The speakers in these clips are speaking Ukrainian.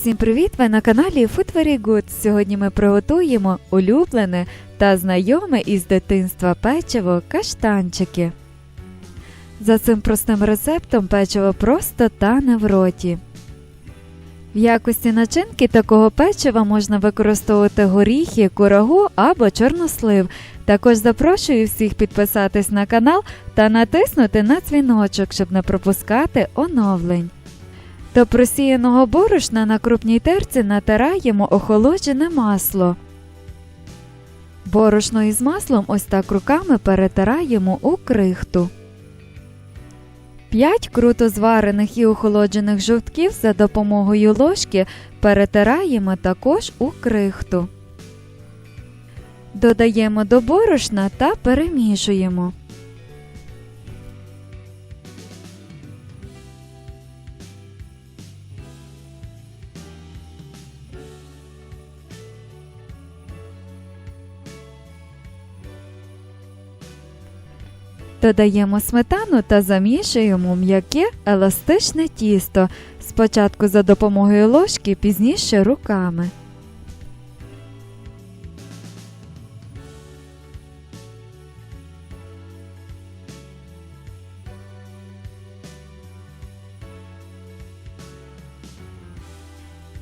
Всім привіт! Ви на каналі Food Very Good. Сьогодні ми приготуємо улюблене та знайоме із дитинства печиво каштанчики. За цим простим рецептом печиво просто тане в роті. В якості начинки такого печива можна використовувати горіхи, курагу або чорнослив. Також запрошую всіх підписатись на канал та натиснути на дзвіночок, щоб не пропускати оновлень. До просіяного борошна на крупній терці натираємо охолоджене масло. Борошно із маслом ось так руками перетираємо у крихту. 5 круто зварених і охолоджених жовтків за допомогою ложки перетираємо також у крихту. Додаємо до борошна та перемішуємо. Додаємо сметану та замішуємо м'яке еластичне тісто. Спочатку за допомогою ложки, пізніше руками.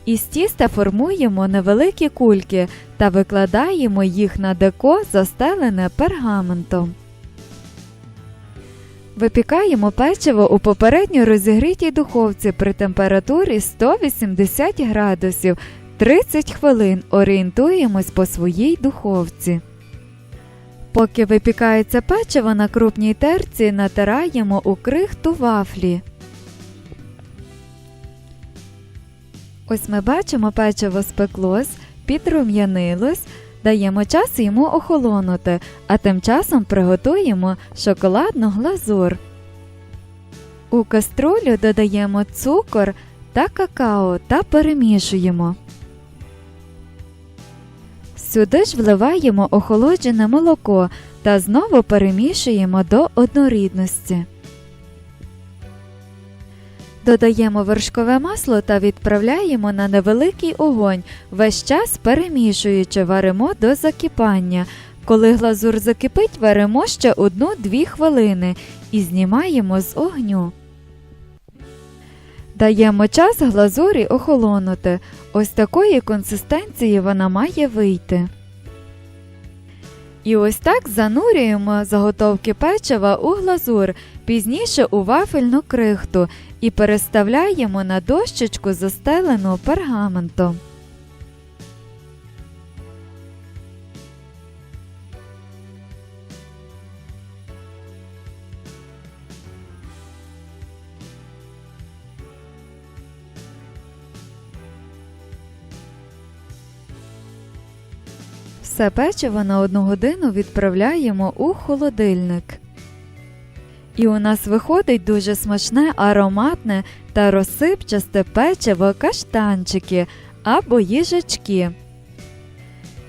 Із тіста формуємо невеликі кульки та викладаємо їх на деко, застелене пергаментом. Випікаємо печиво у попередньо розігрітій духовці при температурі 180 градусів 30 хвилин. Орієнтуємось по своїй духовці. Поки випікається печиво на крупній терці, натираємо у крихту вафлі. Ось ми бачимо, печиво спеклось, підрум'янилось. Даємо час йому охолонути, а тим часом приготуємо шоколадну глазур. У каструлю додаємо цукор та какао та перемішуємо. Сюди ж вливаємо охолоджене молоко та знову перемішуємо до однорідності. Додаємо вершкове масло та відправляємо на невеликий огонь, весь час перемішуючи, варимо до закипання. Коли глазур закипить, варимо ще 1-2 хвилини і знімаємо з огню. Даємо час глазурі охолонути. Ось такої консистенції вона має вийти. І ось так занурюємо заготовки печива у глазур, пізніше у вафельну крихту і переставляємо на дощечку, застелену пергаментом. Все печиво на одну годину відправляємо у холодильник. І у нас виходить дуже смачне, ароматне та розсипчасте печиво каштанчики або їжачки.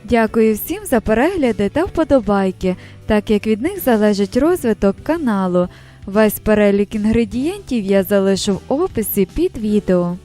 Дякую всім за перегляди та вподобайки, так як від них залежить розвиток каналу. Весь перелік інгредієнтів я залишу в описі під відео.